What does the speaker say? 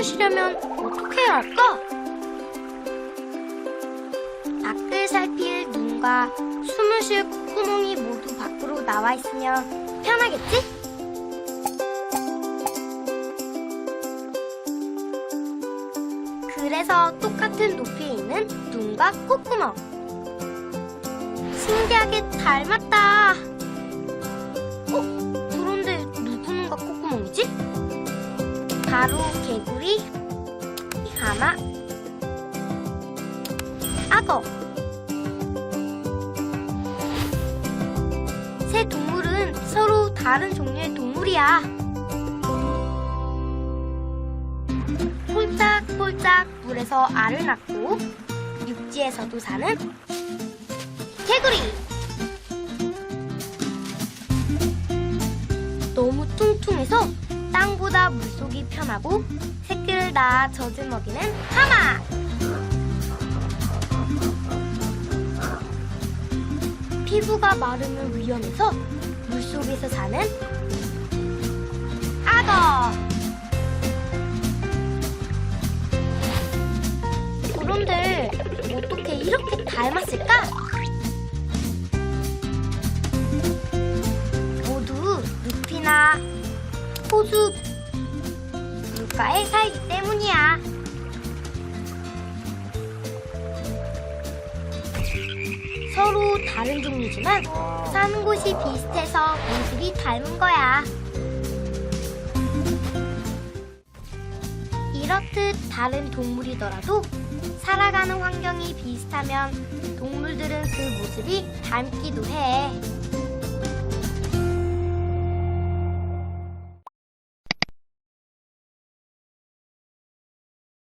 마시려면 어떻게 해야 할까? 밖을 살필 눈과 숨을 쉴 콧구멍이 모두 밖으로 나와 있으면 편하겠지? 그래서 똑같은 높이에 있는 눈과 콧구멍. 신기하게 닮았다. 바로 개구리, 하마, 악어. 새 동물은 서로 다른 종류의 동물이야. 폴짝폴짝 물에서 알을 낳고 육지에서도 사는 개구리. 뚱뚱해서 땅보다 물속이 편하고 새끼를 낳아 젖을 먹이는 하마. 피부가 마르면 위험해서 물속에서 사는 악어. 그런데 어떻게 이렇게 닮았을까? 호수 물가에 살기 때문이야. 서로 다른 종류지만 사는 곳이 비슷해서 모습이 닮은 거야. 이렇듯 다른 동물이더라도 살아가는 환경이 비슷하면 동물들은 그 모습이 닮기도 해.